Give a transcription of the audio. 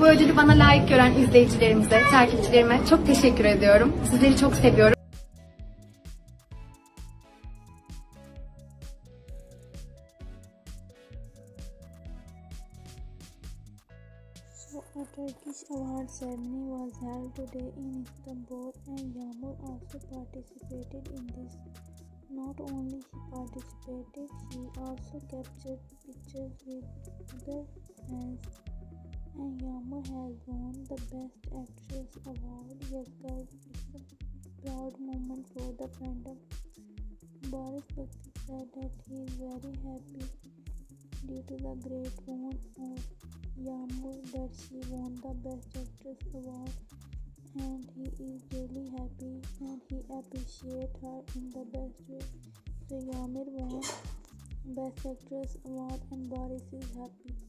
Bu ödülü bana layık gören izleyicilerimize, takipçilerime çok teşekkür ediyorum. Sizleri çok seviyorum. So Turkish award ceremony was held today in Istanbul and Yağmur also participated in this. Not only she participated, she also captured pictures with other fans. And Yağmur has won the Best Actress award. Yes guys, it's a proud moment for the fandom. Boris Bakti said that he is very happy due to the great won of Yağmur that she won the Best Actress award and he is really happy and he appreciates her in the best way. So Yağmur won Best Actress award and Boris is happy.